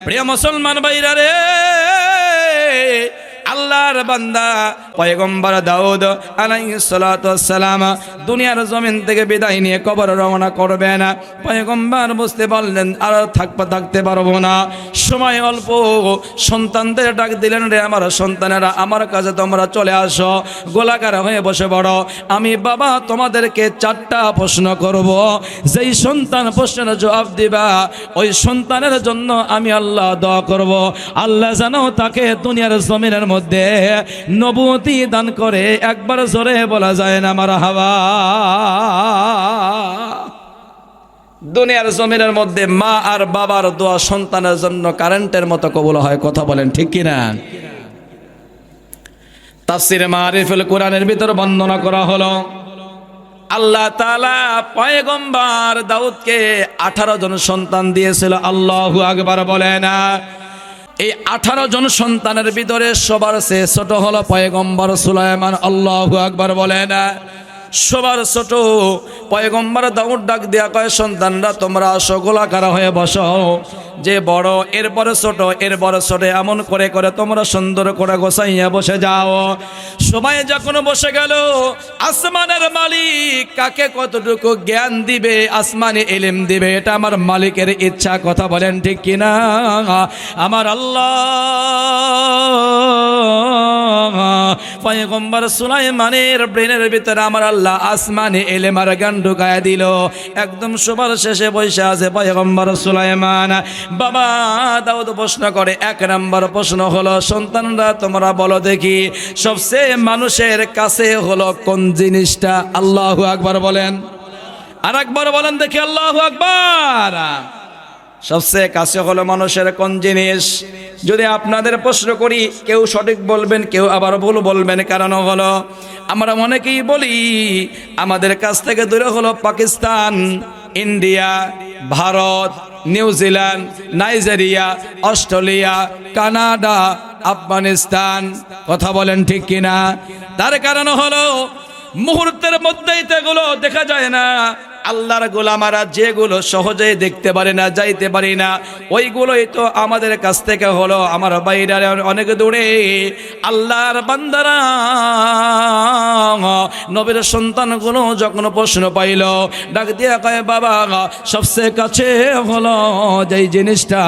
প্রিয় মুসলমান ভাইরা রে আল্লাহর বান্দা। পয়গম্বর দাউদ আলাইহিস সালাতু দুনিয়ার জমিন থেকে বিদায় নিয়ে কবর রওনা করবেন পয়গম্বর বুঝতে পারলেন, আর থাকতে থাকতে পারব না। সময় অল্প, সন্তানদের ডাক দিলেন রে আমার সন্তানেরা, আমার কাছে তোমরা চলে আসো, গোলাকার হয়ে বসে পড়ো। আমি বাবা, তোমাদেরকে চারটা প্রশ্ন করব। যেই সন্তান প্রশ্নের জবাব দিবা, ওই সন্তানের জন্য আমি আল্লাহ দোয়া করব। আল্লাহ যেন তাকে দুনিয়ার জমিনের মধ্যে নবুতি দান করে একবার জোরে বলা যায় না আমার হাওয়া। দুনিয়ার জমিনের মধ্যে মা আর বাবার দোয়া সন্তানের জন্য কারেন্টের মতো কবুল হয়, কথা বলেন ঠিক কিনা? তাফসিরে মারিফুল কোরআনের ভিতর বর্ণনা করা হলো, আল্লাহ তাআলা পয়গম্বর দাউদকে আঠারো জন সন্তান দিয়েছিল, আল্লাহু আকবার বলে না। এই আঠারো জন সন্তানের ভিতরে সবার সে ছোট হলো পয়গম্বর সুলাইমান, আল্লাহ আকবর বলে না সবার ছোট। পয়গম্বর দাউদ ডাক দেয়া কয়, সন্তানরা, তোমরা আসো হয়ে বসো। যে বড় এরপরে ছোট এরপরে ছোট, এমন করে করে তোমরা সুন্দর করে গোসাইয়া বসে যাও। সবাই যখন বসে গেল, আসমানের মালিক কাকে কতটুকু জ্ঞান দিবে? আসমানে এলিম দিবে, এটা আমার মালিকের ইচ্ছা। কথা বলেন ঠিক কিনা? আমার আল্লাহ। পয়গম্বর সুলাইমানের ব্রেনের ভিতরে আমার আল্লাহ আসমানে এলেমার গান ঢুকায় দিল। একদম সবার শেষে বসে আছে পয়গম্বর সুলাইমান। বাবা দাউদ প্রশ্ন করে, এক নম্বর প্রশ্ন হলো, সন্তানরা তোমরা বলো দেখি, সবচেয়ে মানুষের কাছে হলো কোন জিনিসটা? আল্লাহ আকবার বলেন। আর একবার বলেন দেখি, আল্লাহু আকবার। সবচেয়ে কাছে হলো মানুষের কোন জিনিস? যদি আপনাদের প্রশ্ন করি, কেউ সঠিক বলবেন, কেউ আবার ভুল বলবেন, কারণ হলো আমরা অনেকেই বলি, আমাদের কাছ থেকে দূরে হলো Pakistan, India, Bharat New Zealand Nigeria, Australia, Canada, Afghanistan. কথা বলেন ঠিক কিনা? তার কারণ হলো মুহূর্তের মধ্যেই তো দেখা যায় না। আল্লাহর গোলামারা যেগুলো সহজেই দেখতে পারে না, যাইতে পারি না, ওইগুলোই তো আমাদের কাছ থেকে হলো, আমার বাইরে অনেক দূরে। আল্লাহর বান্দারা নবীর সন্তানগুলো যখন প্রশ্ন পাইল, ডাক দিয়া কয়, বাবা, সবচেয়ে কাছে হলো যেই জিনিসটা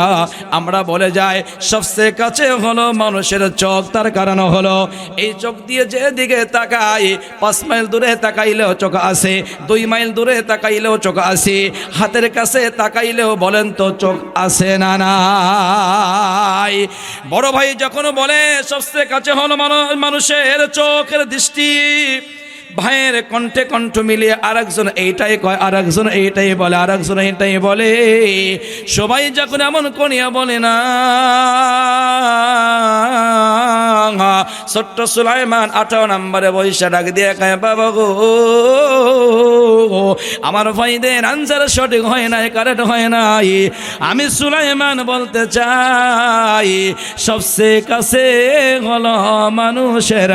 আমরা বলে যাই, সবচেয়ে কাছে হলো মানুষের চোখ, তার কারণ হলো এই চোখ দিয়ে যেদিকে তাকাই, পাঁচ মাইল দূরে তাকাইলেও চোখ আছে, দুই মাইল দূরে তাকাইলেও চোখ আছে হাতের কাছে তাকাইলেও বলেন তো চোখ আছে না নাই। বড় ভাই যখন বলে, সবচেয়ে কাছে হলো মানুষের চোখের দৃষ্টি। ভাইয়ের কণ্ঠে কণ্ঠ মিলিয়ে আরেকজন এইটাই কয়, আরেকজন এইটাই বলে, আরেকজন এইটাই বলে। সবাই যখন এমন কনিয়া বলে না ছোট্ট সুলাইমান আঠারো নম্বরে বৈশা ডাক দিয়ে কয়, বাবা গো, আমার ভাইদের আনসার সঠিক হয় নাই, কারেক্ট হয় নাই। আমি সুলাইমান বলতে চাই, সবচেয়ে কাছে হলো মানুষের।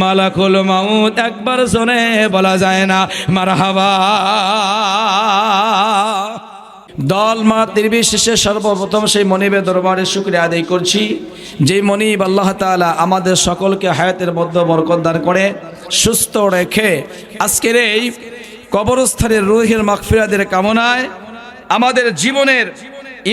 মালাকুল মাউত একবার শোনে বলা যায় না মার হাবা দল মা নির্বিশেষে সর্বপ্রথম সেই মনিবের দরবারে শুক্রিয়া আদায় করছি। যে মনিব আল্লাহ তাআলা আমাদের সকলকে হায়াতের মধ্যে দান করে, সুস্থ রেখে আজকের এই কবরস্থানের রুহের মাগফিরাতের কামনায় আমাদের জীবনের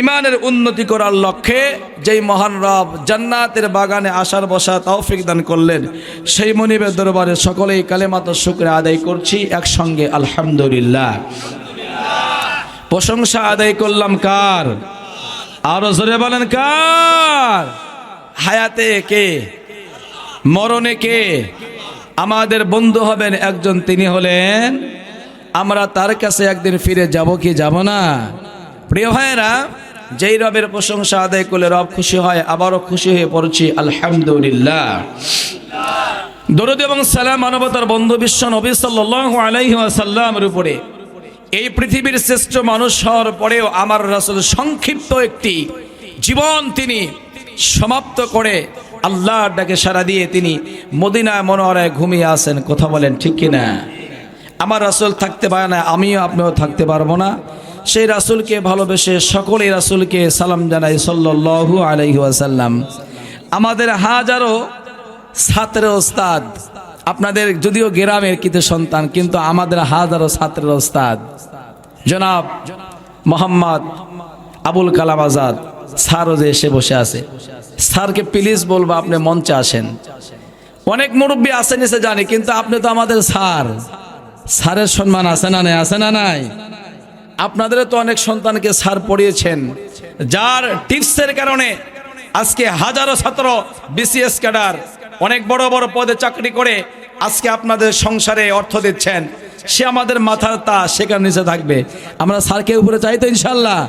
ইমানের উন্নতি করার লক্ষ্যে যেই মহান রব জান্নাতের বাগানে আসার বসা তৌফিক দান করলেন, সেই মনিবের দরবারে সকলেই কালেমাত শুক্রিয়া আদায় করছি। একসঙ্গে আলহামদুলিল্লাহ। প্রশংসা আদায় করলাম কার? আরও জোরে বলেন কার? হায়াতে কে? মরণে কে? আমাদের বন্ধু হবেন একজন, তিনি হলেন, আমরা তার কাছে একদিন ফিরে যাব কি যাব না? প্রিয় ভাইয়েরা, যেই রবের প্রশংসা আদায় করলে রব খুশি হয়, আবারও খুশি হয়ে পড়ছি, আলহামদুলিল্লাহ। দরুদ এবং সালাম মানবতার বন্ধু বিশ্ব নবী সাল্লাল্লাহু আলাইহি ওয়াসাল্লামের উপরে। এই পৃথিবীর শ্রেষ্ঠ মানুষ হওয়ার পরেও আমার রাসূল সংক্ষিপ্ত একটি জীবন তিনি সমাপ্ত করে আল্লাহর ডাকে সাড়া দিয়ে তিনি মদিনায় মনোহরায় ঘুমিয়ে আসেন কথা বলেন ঠিক কিনা? আমার রাসূল থাকতে পারে না, আমিও আপনিও থাকতে পারব না। সেই রাসুলকে ভালোবেসে সকলেই রাসূলকে সালাম জানাই সাল্লাল্লাহু আলাইহি ওয়াসাল্লাম। আমাদের হাজারো ছাত্রের ওস্তাদ আপনাদের যদিও গ্রামের কিতে সন্তান, কিন্তু আমাদের হাজারো ছাত্রের ওস্তাদ। জনাব মোহাম্মদ আবুল কালাম আজাদ স্যারও যে এসে বসে আছে। স্যারকে প্লিজ বলব আপনি মঞ্চে আসেন। অনেক মুরব্বী আসেন এসে জানি, কিন্তু আপনি তো আমাদের স্যার। স্যারের সম্মান আছে না নাই? আছে না নাই? আপনাদের তো অনেক সন্তানকে স্যার পড়িয়েছেন, যার টিপসের কারণে আজকে হাজারো ছাত্র বিসিএস ক্যাডার অনেক বড় বড় পদে চাকরি করে আজকে আপনাদের সংসারে অর্থ দিচ্ছেন। সে আমাদের মাথার তা সেখানে নিচে থাকবে। আমরা স্যারকে উপরে চাই তো ইনশাল্লাহ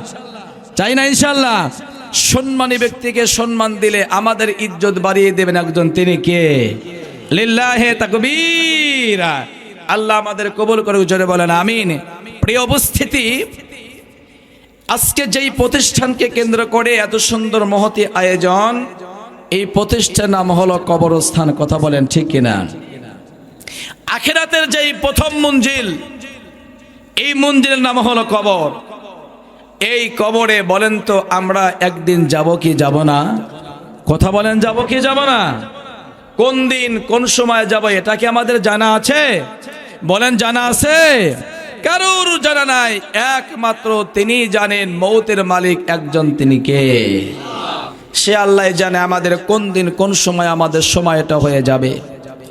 চাই না ইনশাল্লাহ সম্মানী ব্যক্তিকে সম্মান দিলে আমাদের ইজ্জত বাড়িয়ে দেবেন একজন। তিনি কে? লিল্লাহে তাকবীর। আল্লাহ আমাদের কবুল করে উজরে বলেন, আমিন। প্রিয় উপস্থিতি, আজকে যেই প্রতিষ্ঠানকে কেন্দ্র করে এত সুন্দর মহতি আয়োজন এই প্রতিষ্ঠান নাম হলো কবরস্থান, কথা বলেন ঠিক কিনা? আখেরাতের যেই প্রথম মঞ্জিল, এই মঞ্জিলের নাম হলো কবর। এই কবরে বলেন তো, আমরা একদিন যাব কি যাব না? কথা বলেন, যাব কি যাব না? কোন দিন, কোন সময় যাব, এটা কি আমাদের জানা আছে? বলেন, জানা আছে? কারোর জানা নাই? একমাত্র তিনি জানেন, মৌতের মালিক একজন তিনি কে? সে আল্লাহ জানে আমাদের কোন দিন, কোন সময় আমাদের সময়টা হয়ে যাবে।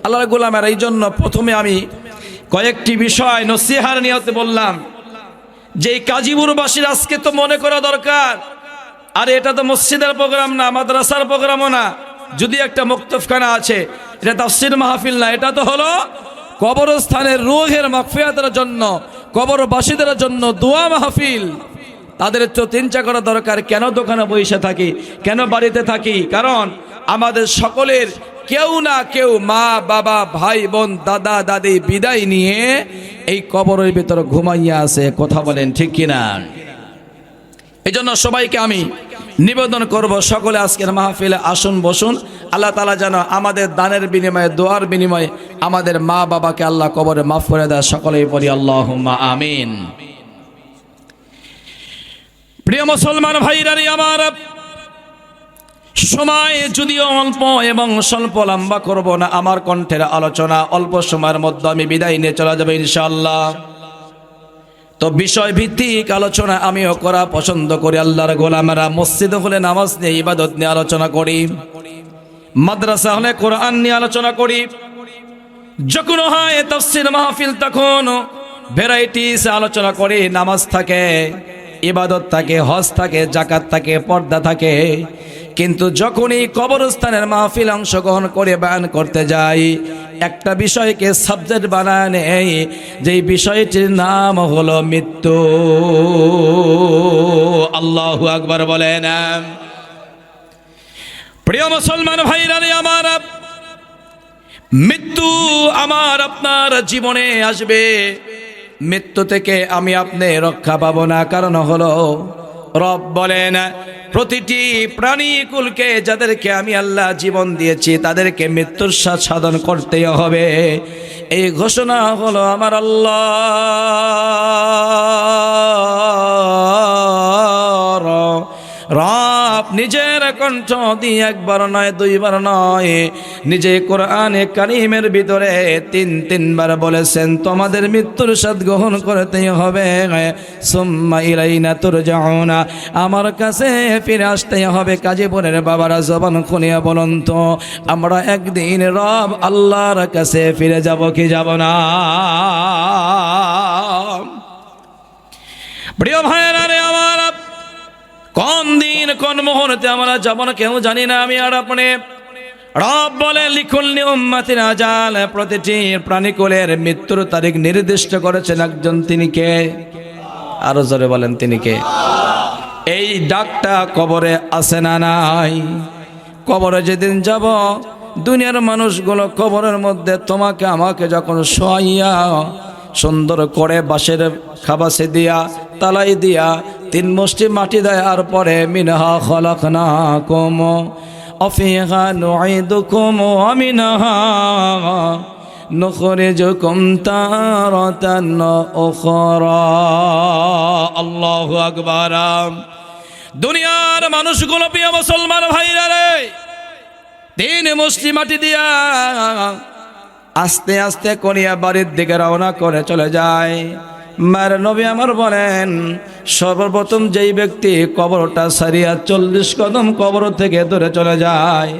আল্লাহর গোলামের এই জন্য প্রথমে আমি কয়েকটি বিষয় নসিহার নিয়তে বললাম। যে কাজীপুরবাসীর আজকে তো মনে করা দরকার, আর এটা তো মসজিদের প্রোগ্রাম না, মাদ্রাসার প্রোগ্রামও না। যদি একটা মুক্তফখানা আছে, এটা তাফসির মাহফিল না, এটা তো হলো কবরস্থানের রোগের মাফিয়াতের জন্য, কবরবাসীদের জন্য দোয়া মাহফিল। তাদের তো চিন্তা করা দরকার, কেন দোকানে বসে থাকি, কেন বাড়িতে থাকি? কারণ আমাদের সকলের কেউ না কেউ মা, বাবা, ভাই, বোন, দাদা, দাদি বিদায় নিয়ে এই কবরের ভিতরে ঘুমাইয়া আছে, কথা বলেন ঠিক কিনা? এই জন্য সবাইকে আমি নিবেদন করব, সকলে আজকের মাহফিলে আসুন, বসুন। আল্লাহ তালা যেন আমাদের দানের বিনিময়ে, দোয়ার বিনিময়ে আমাদের মা বাবাকে আল্লাহ কবরে মাফ করে দেয়, সকলেই পড়ি আল্লাহ আমিন। প্রিয় মুসলমান ভাইরারি আমার, সময় যদিও অল্প এবং স্বল্প লম্বা করব না, আমার কণ্ঠের আলোচনা অল্প সময়ের মধ্যে আমি বিদায় নিয়ে চলে যাব ইনশাল্লাহ তো বিষয় ভিত্তিক আলোচনা আমিও করা পছন্দ করি, আল্লাহর গোলামেরা মসজিদ হলে নামাজ নিয়ে, ইবাদত নিয়ে আলোচনা করি, মাদ্রাসা হলে কোরআন নিয়ে আলোচনা করি। যখন হয় তফসির মাহফিল, তখন ভ্যারাইটিস আলোচনা করি, নামাজ থাকে। ইবাদত থাকে, হজ থাকে জাকাত থাকে, পর্দা থাকে। কিন্তু যখনই কবরস্থানের মাহফিল অংশগ্রহণ করে বয়ান করতে যাই, একটা বিষয়কে সাবজেক্ট বানায় নেই, যেই বিষয়টির নাম হলো মৃত্যু। আল্লাহ আকবার বলেন প্রিয় মুসলমান ভাইরা আমার, মৃত্যু আমার আপনার জীবনে আসবে। মৃত্যু থেকে আমি আপনি রক্ষা পাবো না। কারণ হলো, রব বলেন, প্রতিটি প্রাণী কুলকে যাদেরকে আমি আল্লাহ জীবন দিয়েছি, তাদেরকে মৃত্যুর সাধন করতে হবে। এই ঘোষণা হলো আমার আল্লাহ রব নিজের কণ্ঠ দিয়ে একবার নয়, দুইবার নয়। নিজে কোরআনে কারিমের ভিতরে তিন, তিনবার বলেছেন, তোমাদের মৃত্যুর সাথ গ্রহণ করতেই হবে। সুম্মা ইলাইনা তোর না আমার কাছে ফিরে আসতে হবে। কাজীপুরের বাবারা জবান খুনিয়া বলুন তো, আমরা একদিন রব আল্লাহর কাছে ফিরে যাব কি যাব না? প্রিয় ভাইয়েরা রে আমার কোন দিন, কোন মুহূর্তে আমরা যাব না কেউ জানি না, আমি আর আপনি। রব বলে, লিখুন উম্মাতির আজাল, প্রতিটি প্রাণীকুলের মৃত্যুর তারিখ নির্দিষ্ট করেছেন একজন, তিনি কে? আরও জোরে বলেন, তিনি কে? এই ডাকটা কবরে আছে না নাই? কবরে যেদিন যাব, দুনিয়ার মানুষগুলো কবরের মধ্যে তোমাকে, আমাকে যখন শোয়াইয়া সুন্দর করে বাঁশের খাবাসে দিয়া, তালাই দিয়া, তিন মুষ্টি মাটি দেয়ার পরে, মিনহা খলক না কুম অফিহা নয় দুকুম অমিনহা নখরে যুকুম তারতান ওখরা আল্লাহ আকবারাম দুনিয়ার মানুষগুলো প্রিয় মুসলমান ভাইরা রে, তিন মুষ্টি মাটি দিয়া আস্তে আস্তে করিয়া বাড়ির দিকে রওনা করে চলে যায়। মার নবী আমার বলেন, সর্বপ্রথম যেই ব্যক্তি কবরটা সারিয়া চল্লিশ কদম কবর থেকে দূরে চলে যায়,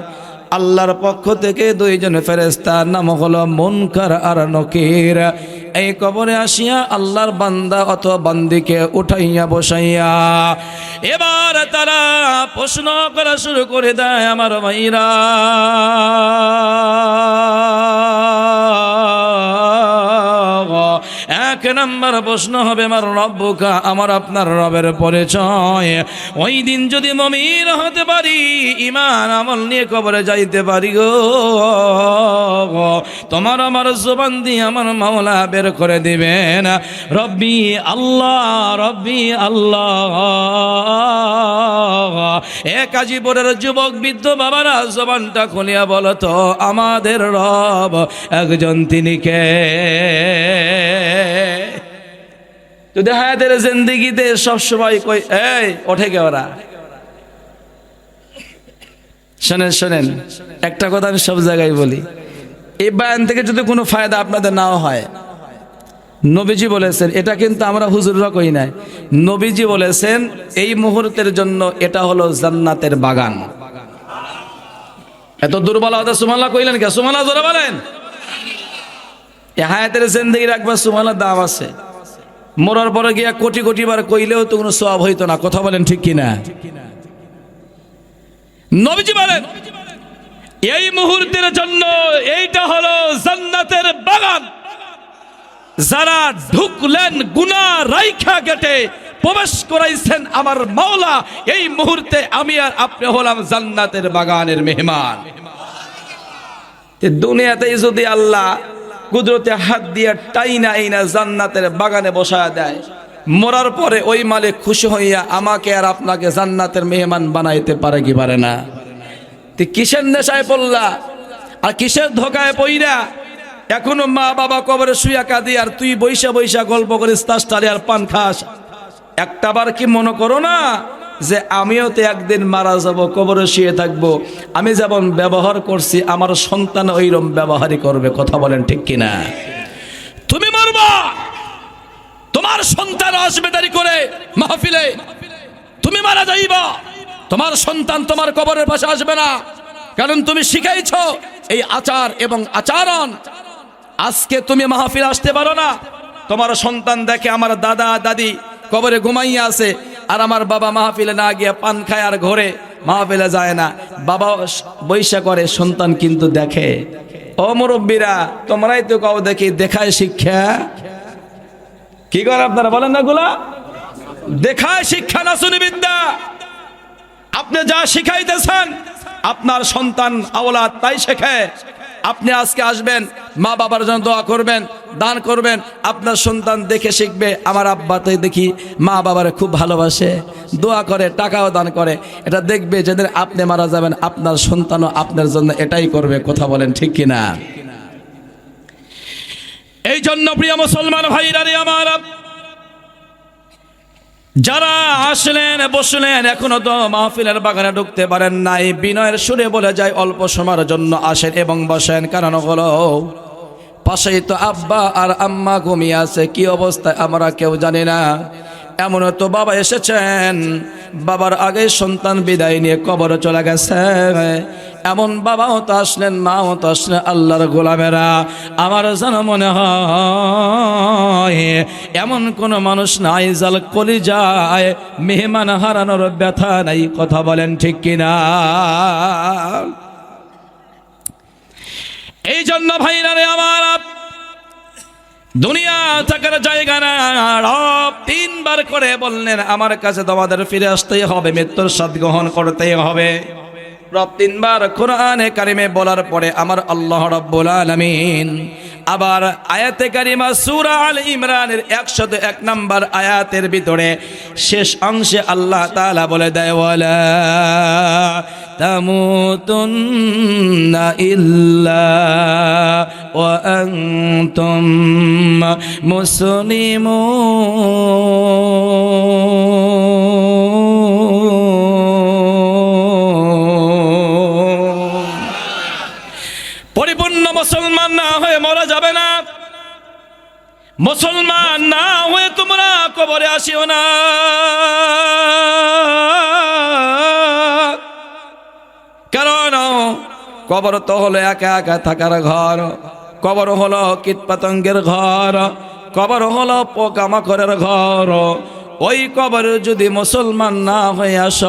আল্লাহর পক্ষ থেকে দুইজন ফেরেস্তার নাম হলো মুনকার আর নকির। এই কবরে আসিয়া আল্লাহর বান্দা অথবা বান্দিকে উঠাইয়া বসাইয়া, এবার তারা প্রশ্ন করা শুরু করে দেয়, আমার ভাইরা। এক নম্বর প্রশ্ন হবে, আমার রব্বুকা, আমার আপনার রবের পরিচয়। ওই দিন যদি মমির হতে পারি ইমান আমল নিয়ে কবরে যাইতে পারি গো। তোমার আমার জোবান দিয়ে আমার মাওলা বের করে দিবেন। রব্বি আল্লাহ রব্বি আল্লাহ। এ কাজীপুরের যুবক, বৃদ্ধ বাবারা, জবানটা খুলিয়া বলো তো, আমাদের রব একজন তিনি কে? যদি হায়াতের জিন্দিগিতে সবসময় কই, এই, ওঠে কে ওরা? শোনেন শোনেন, একটা কথা আমি সব জায়গায় বলি। এই বায়ান থেকে যদি কোনো ফায়দা আপনাদের নাও হয়, নবীজি বলেছেন, এটা কিন্তু আমরা হুজুররা কই নাই। নবীজি বলেছেন, এই মুহূর্তের জন্য এটা হলো জান্নাতের বাগান। এত দুর্বল হতে সুমাল্লা কইলেন কে? সুমাল্লা জোরে বলেন। হায়াতের জিন্দগি রাখবার সুমাল্লার দাম আছে। মরার পরে গিয়া কোটি কোটি বার কইলেও তো কোনো সব হইতো না। কথা বলেন ঠিক কিনা? নবীজি বলেন, এই মুহূর্তের জন্য এইটা হলো জান্নাতের বাগান। যারা ঢুকলেন গুনা রাইখা গেটে, প্রবেশ করাইছেন আমার মাওলা, এই মুহূর্তে আমি আর আপনি হলাম জান্নাতের বাগানের মেহমান। দুনিয়াতেই যদি আল্লাহ কুদরতে হাত দিয়ে টাইনা আইনা জান্নাতের বাগানে বসায় দেয়। মরার পরে ওই মালিক খুশি হইয়া আমাকে আর আপনাকে জান্নাতের মেহমান বানাইতে পারে কি পারে না। তুই কিসের নেশায় পড়লা? আর কিসের ধোকায় পইরা? এখনও মা বাবা কবরে শুয়া কাঁদি আর তুই বৈশা বৈশা গল্প করিস, তাস টালি আর পান খাস। একটাবার কি মনে করো না? যে আমিও তো একদিন মারা যাব, কবরে শুয়ে থাকব। আমি যেমন ব্যবহার করছি, আমার সন্তান ওইরকম ব্যবহারই করবে, কথা বলেন ঠিক কিনা? তুমি মরবা। তোমার সন্তান আসবে দেরি করে মাহফিলে। তুমি মারা যাইবা। তোমার সন্তান তোমার কবরের পাশে আসবে না। কারণ তুমি শিখাইছ এই আচার এবং আচরণ। আজকে তুমি মাহফিল আসতে পারো না। তোমার সন্তান দেখে আমার দাদা দাদি কবরে ঘুমাইয়া আছে। আর আমার বাবা মাহফিলে না গিয়ে পান খায় আর ঘরে, মাহফিলে যায় না। বাবা বৈশা করে, সন্তান কিন্তু দেখে। ও মুরব্বীরা, তোমরাই তো কাউ দেখি, দেখায় শিক্ষা। কি করে আপনারা, বলেন না গুলা? দেখায় শিক্ষা না বিদ্যা। আপনি যা শিখাইতেছেন, আপনার সন্তান, আওলাদ তাই শেখে আপনি আজকে আসবেন, মা বাবার জন্য দোয়া করবেন, দান করবেন, আপনার সন্তান দেখে শিখবে, আমার আব্বাতে দেখি মা বাবারে খুব ভালোবাসে, দোয়া করে, টাকাও দান করে, এটা দেখবে যেদিন আপনি মারা যাবেন, আপনার সন্তানও আপনার জন্য এটাই করবে, কথা বলেন ঠিক কিনা? এই জন্য প্রিয় মুসলমান ভাইরা রে আমার যারা আসলেন, বসলেন, এখনও তো মাহফিলের বাগানে ঢুকতে পারেন নাই। বিনয়ের সুরে বলে যায়, অল্প সময়ের জন্য আসেন এবং বসেন। কারণ হলো, পাশেই তো আব্বা আর আম্মা ঘুমিয়ে আছে। কি অবস্থায় আমরা কেউ জানি না। এমন তো বাবা এসেছেন। বাবার আগে সন্তান বিদায় নিয়ে কবরে চলে গেছে। এমন বাবাও তো আসলেন, মাও তো আসলেন আল্লাহর গোলামেরা। আমার যেন মনে হয়, এমন কোন মানুষ নাই জাল কলি যায় মেহমান হারানোর ব্যথা নাই, কথা বলেন ঠিক কিনা? এই জন্য ভাইরা রে আমার দুনিয়া থাকার জায়গা না তিনবার করে বললেন, আমার কাছে তোমাদের ফিরে আসতেই হবে, মৃত্যুর স্বাদ গ্রহণ করতেই হবে। রব তিনবার কোরআনে কারিমে বলার পরে আমার আল্লাহ রব্বুল আলামিন আবার আয়াতে কারিমা সূরা আল ইমরানের 101 নম্বর আয়াতের ভিতরে শেষ অংশে আল্লাহ তাআলা বলে দেয় ওয়ালা তামুতুন্না ইল্লা وأنتم مسلمون মুসলমান না হয়ে তোমরা কবরে আসিও না। কারণ কবর তো হলো একা একা থাকার ঘর, কবর হলো কীট কীটপতঙ্গের ঘর, কবর হলো পোকামাকড়ের ঘর। ওই কবর যদি মুসলমান না হয়ে আস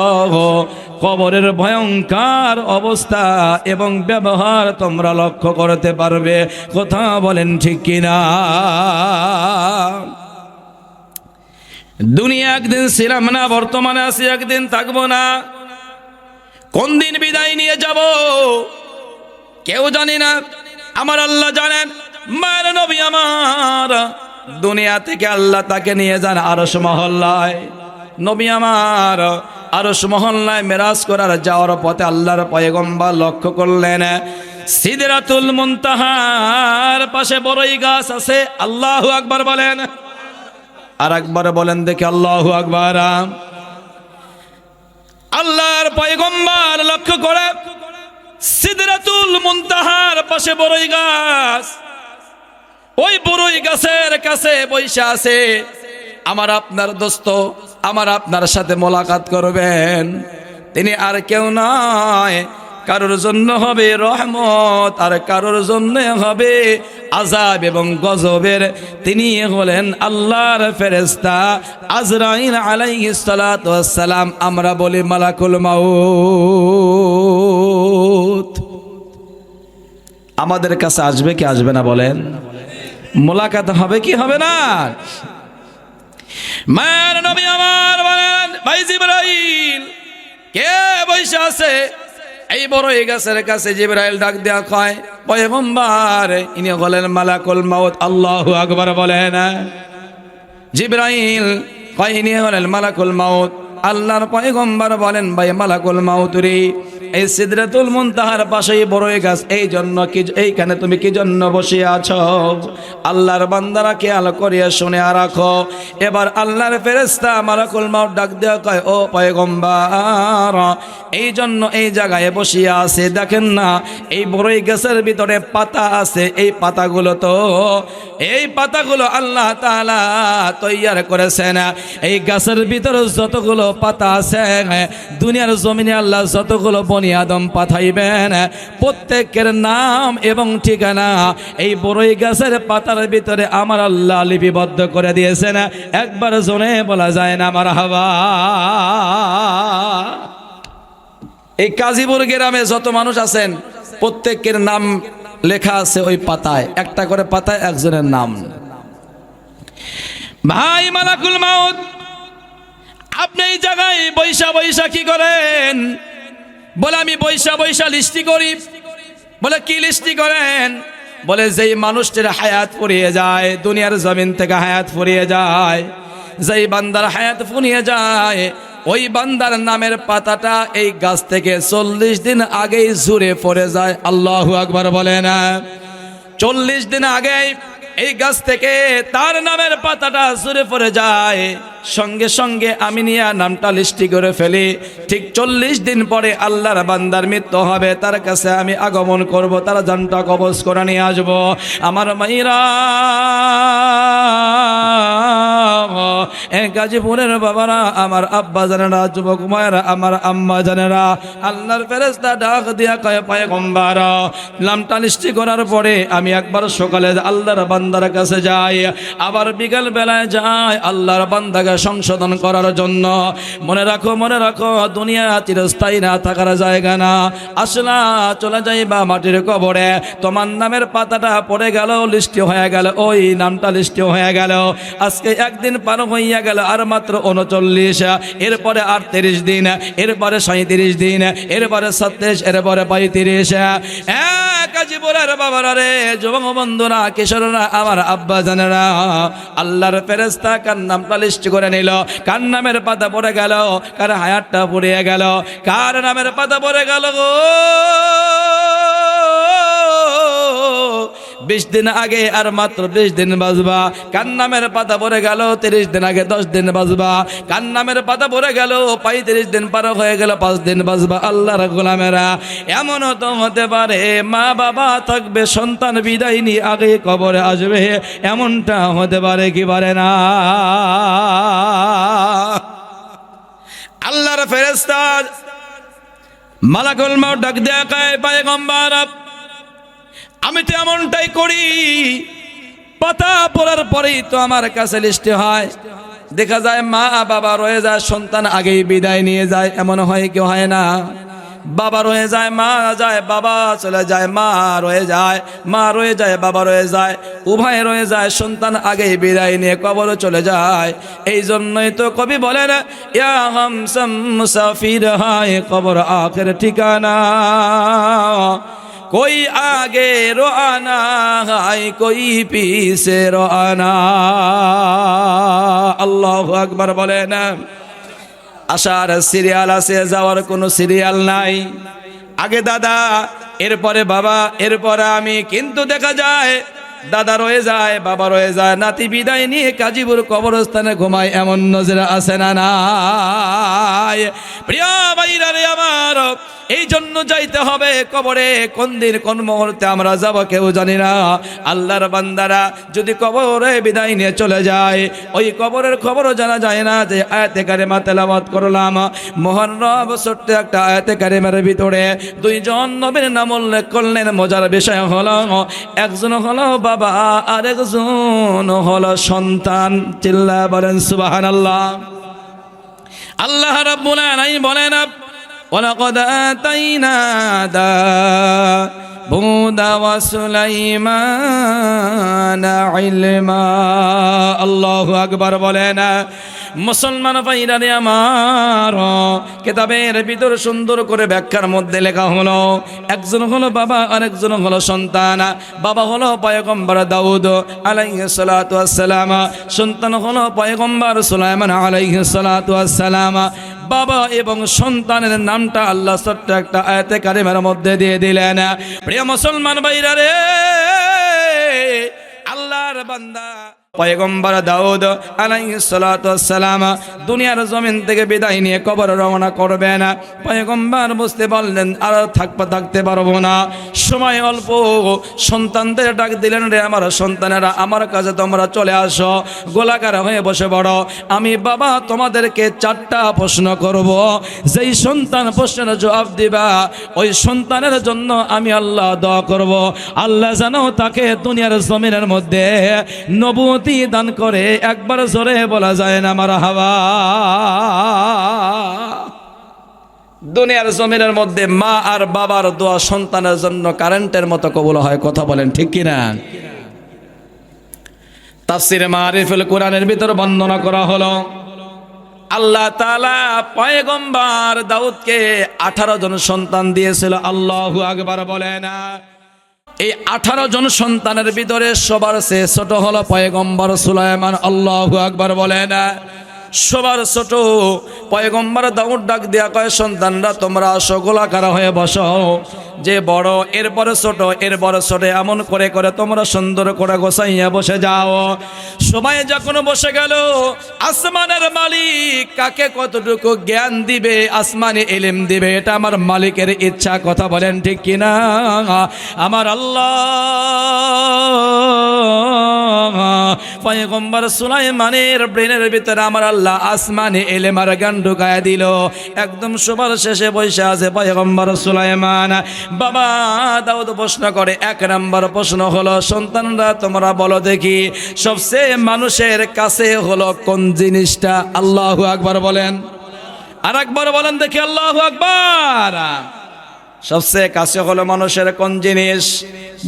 কবরের ভয়ঙ্কর অবস্থা এবং ব্যবহার তোমরা লক্ষ্য করতে পারবে। কথা বলেন ঠিক কিনা? দুনিয়া একদিন ছিলাম না, বর্তমানে আছি একদিন থাকব না। কোন দিন বিদায় নিয়ে যাব? কেউ জানি না। আমার আল্লাহ জানেন, মায়ের নবী আমার। দুনিয়া থেকে আল্লাহ তাকে নিয়ে যান আরস মহল্লায়। নবী আমার আরস মহল্লায় মেরাজ করার যাওয়ার পথে আল্লাহর পয়গম্বা লক্ষ্য করলেন, সিদরাতুল মুনতাহার পাশে বড়ই গাছ আছে, আল্লাহ আকবার বলেন। আর একবার বলেন দেখে আল্লাহু আকবার। আল্লাহর পয়গম্বর লক্ষ্য করে সিদরাতুল মুনতাহার পাশে বড়ই গাছ। ওই বড়ই গাছের কাছে বৈশা আছে। আমার আপনার দোস্ত, আমার আপনার সাথে মোলাকাত করবেন। তিনি আর কেউ নয়। কারোর জন্য হবে রহমত, আর কারোর জন্য হবে আজাব এবং গজবের। তিনি হলেন আল্লাহর ফেরেস্তা আজরাইল আলাইহিস সালাতু ওয়াস সালাম আমরা বলি মালাকুল মাউত। আমাদের কাছে আসবে কি আসবে না বলেন? মোলাকাত হবে কি হবে না? মায়ের নবী আমার বলেন, ভাই জিব্রাইল, কে বৈশা আছে? এই বড় এই গাছের কাছে জিব্রাইল ডাক দেয়া কয়, পয়গম্বর, ইনি হলেন মালাকুল মাউত। আল্লাহু আকবার বলেন জিব্রাইল কয়, ইনি হলেন মালাকুল মাউত। আল্লাহর পয়গম্বর বলেন, ভাই মালাকুল মাউতুরি, এই সিদরাতুল মুনতাহার পাশেই বড়ই গাছ, এই জন্য কি, এইখানে তুমি কি জন্য বসে আছো? আল্লাহর বান্দারা খেয়াল করিয়া শুনে রাখো। এবার আল্লাহর ফেরেস্তা মালাকুল মাউত ডাক দেওয়া কয়, ও পয়গম্বর, এই জন্য এই জায়গায় বসিয়া আছে, দেখেন না, এই বড়ই গাছের ভিতরে পাতা আছে, এই পাতাগুলো তো, এই পাতাগুলো আল্লাহ তাআলা তৈয়ার করেছেন, এই গাছের ভিতরে যতগুলো পাতা আছে দুনিয়ার জমিনে আল্লাহ যতগুলো বনি আদম পাঠাইবেন, প্রত্যেকের নাম এবং ঠিকানা এই বড়ই গাছের পাতার ভিতরে আমার আল্লাহ লিপিবদ্ধ করে দিয়েছেন। একবার জোনে বলা যায় না, আমার হাওয়া এই কাজীপুর গ্রামে যত মানুষ আছেন, প্রত্যেকের নাম লেখা আছে ওই পাতায়। একটা করে পাতায় একজনের নাম। ভাই মালাকুল মাউত আপনি এই জায়গায় বৈশা বৈশা কি করেন? বলে, আমি বৈশা বৈশা লিস্টি করি। বলে, কি লিস্টি করেন? বলে, যেই মানুষটির হায়াত ফুরিয়ে যায়, দুনিয়ার জমিন থেকে হায়াত ফুরিয়ে যায়, যেই বান্দার হায়াত ফুরিয়ে যায়, ওই বান্দার নামের পাতাটা এই গাছ থেকে চল্লিশ দিন আগেই ঝুরে পড়ে যায়। আল্লাহু আকবার বলে না চল্লিশ দিন আগেই এই গাছ থেকে তার নামের পাতাটা ঝুরে পড়ে যায়। সঙ্গে সঙ্গে আমি নিয়া নামটা লিস্টি করে ফেলি। ঠিক চল্লিশ দিন পরে আল্লাহর বান্দার মৃত্যু হবে, তার কাছে আমি আগমন করব, তার জানটা কবজ করে নিয়ে আসব। আমার মাইরা গাজীপুরের বাবারা, আমার আব্বা জানেরা, যুবক মায়েরা, আমার আম্মা জানেরা, আল্লাহর ফেরেস্তা ডাক দিয়া কয়ে পায়ে গম্বার নামটা লিস্টি করার পরে আমি একবার সকালে আল্লাহর বান্দার কাছে যাই, আবার বিকাল বেলায় যাই, আল্লাহর বান্দাকে সংশোধন করার জন্য। মনে রাখো মনে রাখো, দুনিয়া চিরস্থায়ী না থাকার জায়গা না। আসলা, চলে যাইবা মাটির কবরে। তোমার নামের পাতাটা পড়ে গেল, লিস্টি হয়ে গেল, ওই নামটা লিস্টি হয়ে গেল। আজকে একদিন পার হইয়া গেল আর মাত্র উনচল্লিশ। এরপরে আটত্রিশ দিন, এরপরে সাঁত্রিশ দিন, এরপরে ছত্রিশ, এরপরে পঁয়ত্রিশ। কাজীপুরের বাবারা রে, যুবক বন্ধুরা, কিশোররা, আমার আব্বা জানেরা, আল্লাহর ফেরেস্তা কার নামটা লিস্ট করে নিল, কার নামের পাতা পড়ে গেল, কার হায়ারটা পড়ে গেল, কার নামের পাতা পড়ে গেল গো? বিশ দিন আগে আর মাত্র বিশ দিন বাজবা। কার নামের পাতা পড়ে গেল, তিরিশ দিন আগে দশ দিন বাজবা। কার নামের পাতা পড়ে গেল, পঁয়ত্রিশ দিন পার হয়ে গেল, পাঁচ দিন বাজবা আল্লাহর গোলামেরা এমনও তো হতে পারে, মা বাবা থাকবে, সন্তান বিদায় নিয়ে আগে কবরে আসবে। এমনটা হতে পারে কি পারে না? আল্লাহর ফেরেস্তা মালাকুল মাও ডাক দেয়া কায়, পায়গম্বর আমি তো এমনটাই করি। পাতা পড়ার পরেই তো আমার কাছে লিস্টে হয়। দেখা যায় মা বাবা রয়ে যায়, সন্তান আগেই বিদায় নিয়ে যায়, এমন হয় কি হয় না? বাবা রয়ে যায়, মা যায়, বাবা চলে যায়, মা রয়ে যায়, মা রয়ে যায়, বাবা রয়ে যায়, উভয় রয়ে যায়, সন্তান আগেই বিদায় নিয়ে কবর চলে যায়। এই জন্যই তো কবি বলেন মুসাফির হায়, কবর আখের ঠিকানা। कोई आगे रोआना है कोई पीछे रोआना আল্লাহ আকবার বলে না আসার সিরিয়াল আছে যাওয়ার কোনো সিরিয়াল নাই আগে দাদা এরপরে বাবা এরপরে আমি কিন্তু দেখা যায় দাদা রয়ে যায়, বাবা রয়ে যায়, নাতি বিদায় নিয়ে কাজীপুর কবরস্থানে ঘুমায়, এমন নজরে আসে না নাই। রে আমার, এই জন্য যাইতে হবে কবরে, কোন দিন, কোন মুহূর্তে আমরা যাব কেউ জানি না। আল্লাহর বান্দারা যদি কবরে বিদায় নিয়ে চলে যায়, ওই কবরের খবরও জানা যায় না যে আয়াতে কারিমা তেলাওয়াত করলাম। মোহররব ছোট্ট একটা আয়াতে কারিমার ভিতরে দুইজন নবীর নাম উল্লেখ করলেন, মজার বিষয় হলো, একজন হলো বাবা আরেকজন হলো সন্তান চিল্লা বলেন সুবহানাল্লাহ আল্লাহ রাব্বুল আলামিন বলেন ولقد آتينا داود وسليمان علما الله أكبر বলেন মুসলমান ভাইরা রে আমার, কেতাবের ভিতর সুন্দর করে ব্যাখ্যার মধ্যে লেখা হলো, একজন হলো বাবা, আরেকজন হলো সন্তান। বাবা হলো পয়গম্বর দাউদ ওয়াসসালাম, সন্তান হলো পয়গম্বর সুলাইমান ওয়াসসালাম। বাবা এবং সন্তানের নামটা আল্লাহ ছোট্ট একটা আয়াতে কারিমের মধ্যে দিয়ে দিলেন। প্রিয় মুসলমান ভাইরা রে, আল্লাহর বান্দা পয়গম্বর দাউদ আলাইসালাম দুনিয়ার জমিন থেকে বিদায় নিয়ে কবর রওনা করবেন পয়গম্বর বুঝতে পারলেন, আর থাকতে থাকতে পারব না। সময় অল্প, সন্তানদের ডাক দিলেন রে আমার সন্তানেরা, আমার কাছে তোমরা চলে আসো, গোলাকার হয়ে বসে বড় আমি বাবা, তোমাদেরকে চারটা প্রশ্ন করব। যেই সন্তান প্রশ্নের জবাব দিবা, ওই সন্তানের জন্য আমি আল্লাহ দোয়া করব। আল্লাহ যেন তাকে দুনিয়ার জমিনের মধ্যে নবুতি দান করে, একবার জোরে বলা যায় না আমার হাওয়া। দুনিয়ার জমিনের মধ্যে মা আর বাবার দোয়া সন্তানের জন্য কারেন্টের মতো কবুল হয়, কথা বলেন, ঠিক কিনা? তাফসিরে মারিফুল কোরআনের ভিতর বর্ণনা করা হলো, আল্লাহ তালা পয়গম্বার দাউদকে আঠারো জন সন্তান দিয়েছিল, আল্লাহু আকবার বলে না এই আঠারো জন সন্তানের ভিতরে সবার সে ছোট হলো পয়গম্বর সুলাইমান। আল্লাহ আকবর বলে না সবার ছোট। পয়গম্বর দাউদ ডাক দেয়া কয়, সন্তানরা, তোমরা আসো গোলাকার হয়ে বসো। যে বড় এরপরে ছোট এরপরে ছোট, এমন করে করে তোমরা সুন্দর করে গোসাইয়া বসে যাও। সবাই যখন বসে গেল, আসমানের মালিক কাকে কতটুকু জ্ঞান দিবে, আসমানে এলিম দিবে, এটা আমার মালিকের ইচ্ছা, কথা বলেন ঠিক কিনা? আমার আল্লাহ। পয়গম্বর সুলাইমানের ব্রেনের ভিতরে আমার আল্লাহ আসমানে এলেমার গান ঢুকায় দিল। একদম সবার শেষে বসে আছে পয়গম্বর সুলাইমান। বাবা দাউদ প্রশ্ন করে, এক নম্বর প্রশ্ন হলো, সন্তানরা তোমরা বলো দেখি, সবচেয়ে মানুষের কাছে হলো কোন জিনিসটা? আল্লাহ আকবার বলেন। আর একবার বলেন দেখি, আল্লাহু আকবার। সবচেয়ে কাছে হলো মানুষের কোন জিনিস?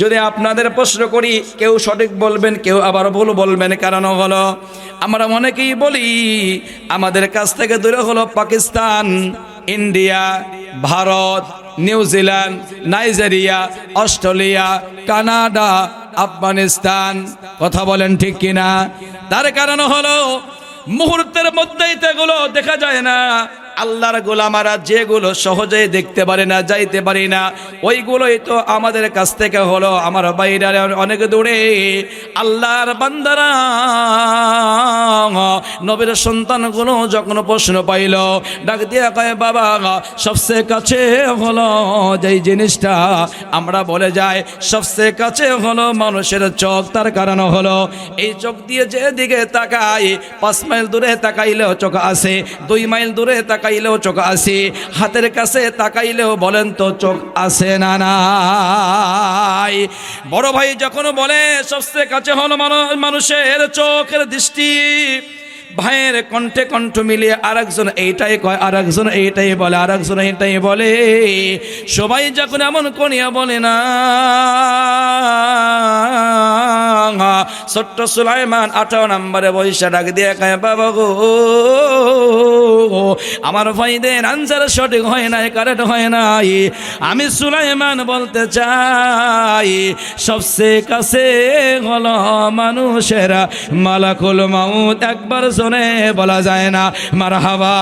যদি আপনাদের প্রশ্ন করি, কেউ সঠিক বলবেন, কেউ আবার ভুল বলবেন, কারণ হলো আমরা অনেকেই বলি, আমাদের কাছ থেকে দূরে হলো Pakistan, India, Bharat New Zealand Nigeria, Australia, Canada, Afghanistan. কথা বলেন ঠিক কিনা? তার কারণ হলো মুহূর্তের মধ্যেই তো এগুলো দেখা যায় না। আল্লাহর গোলামারা যেগুলো সহজেই দেখতে পারে না, যাইতে পারি না, ওইগুলোই তো আমাদের কাছ থেকে হলো, আমার বাইরে অনেক দূরে। আল্লাহর বান্দারা, নবীর সন্তানগুলো যখন প্রশ্ন পাইল, ডাক দিয়া কয়, বাবা, সবচেয়ে কাছে হলো যেই জিনিসটা আমরা বলে যাই, সবচেয়ে কাছে হলো মানুষের চোখ, তার কারণ হলো এই চোখ দিয়ে যেদিকে তাকাই, পাঁচ মাইল দূরে তাকাইলেও চোখ আসে দুই মাইল দূরে তাকাইলেও চোখ আসি, হাতের কাছে তাকাইলেও বলেন তো চোখ আসে না নাই। বড় ভাই যখন বলে, সবচেয়ে কাছে হলো মানুষের চোখের দৃষ্টি। ভাইয়ের কণ্ঠে কণ্ঠ মিলিয়ে আর একজন এইটাই কয় আর একজন এইটাই বলে আর একজন এইটাই বলে। সবাই যখন এমন করিয়া বলে না, ছোট্ট সুলাইমান আঠারো নম্বরে বৈশা ডাক দিয়ে কয়, বাবা গো, আমার ভাইদের আনসার সঠিক হয় নাই কারেক্ট হয় নাই। আমি সুলাইমান বলতে চাই, সবচেয়ে কাছে হলো মানুষের। মালাকুল মাউত একবার শুনে বলা যায় না মারহাবা।